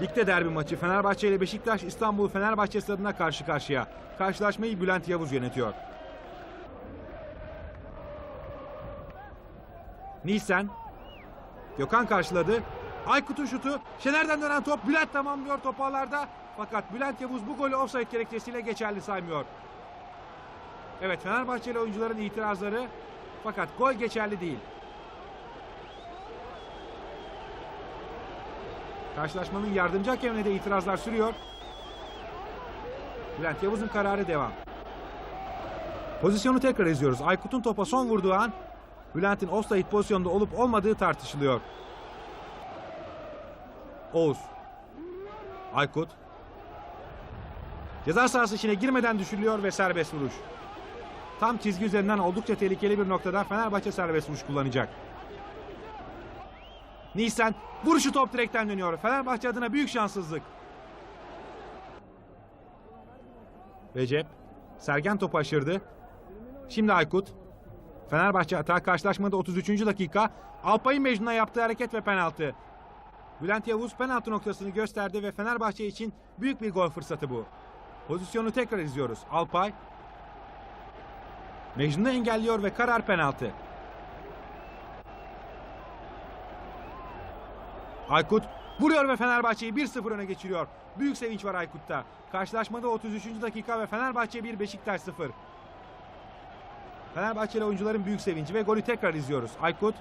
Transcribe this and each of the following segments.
Ligde derbi maçı Fenerbahçe ile Beşiktaş İstanbul Fenerbahçe stadına karşı karşıya. Karşılaşmayı Bülent Yavuz yönetiyor. Nisan. Gökhan karşıladı. Aykut'un şutu. Şener'den dönen top Bülent tamamlıyor topağlarda. Fakat Bülent Yavuz bu golü offside gerekçesiyle geçerli saymıyor. Evet Fenerbahçeli oyuncuların itirazları fakat gol geçerli değil. Karşılaşmanın yardımcı hakemine de itirazlar sürüyor. Bülent Yavuz'un kararı devam. Pozisyonu tekrar izliyoruz. Aykut'un topa son vurduğu an Bülent'in offside pozisyonda olup olmadığı tartışılıyor. Oğuz. Aykut. Ceza sahası içine girmeden düşürülüyor ve serbest vuruş. Tam çizgi üzerinden oldukça tehlikeli bir noktada Fenerbahçe serbest vuruş kullanacak. Nisan vuruşu top direkten dönüyor. Fenerbahçe adına büyük şanssızlık. Recep. Sergen topu aşırdı. Şimdi Aykut. Fenerbahçe hata karşılaşmada 33. dakika. Alpay'ın Mecnun'a yaptığı hareket ve penaltı. Bülent Yavuz penaltı noktasını gösterdi ve Fenerbahçe için büyük bir gol fırsatı bu. Pozisyonu tekrar izliyoruz. Alpay. Mecnun'u engelliyor ve karar penaltı. Aykut vuruyor ve Fenerbahçe'yi 1-0 öne geçiriyor. Büyük sevinç var Aykut'ta. Karşılaşmada 33. dakika ve Fenerbahçe 1 Beşiktaş 0. Fenerbahçeli oyuncuların büyük sevinci ve golü tekrar izliyoruz. Aykut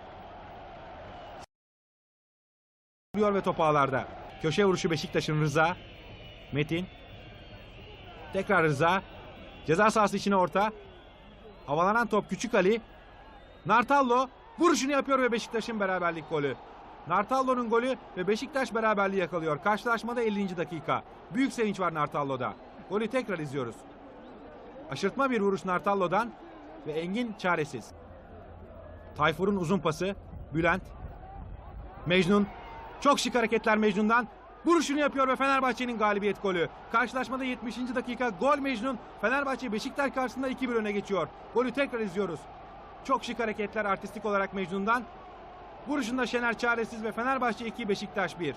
vuruyor ve top ağlarda. Köşe vuruşu Beşiktaş'ın Rıza. Metin. Tekrar Rıza. Ceza sahası içine orta. Havalanan top Küçük Ali. Nartallo vuruşunu yapıyor ve Beşiktaş'ın beraberlik golü. Nartallo'nun golü ve Beşiktaş beraberliği yakalıyor. Karşılaşmada 50. dakika. Büyük sevinç var Nartallo'da. Golü tekrar izliyoruz. Aşırtma bir vuruş Nartallo'dan ve Engin çaresiz. Tayfur'un uzun pası. Bülent. Mecnun. Çok şık hareketler Mecnun'dan. Vuruşunu yapıyor ve Fenerbahçe'nin galibiyet golü. Karşılaşmada 70. dakika gol Mecnun. Fenerbahçe Beşiktaş karşısında 2-1 öne geçiyor. Golü tekrar izliyoruz. Çok şık hareketler artistik olarak Mecnun'dan. Vuruşunda Şener çaresiz ve Fenerbahçe 2 Beşiktaş 1.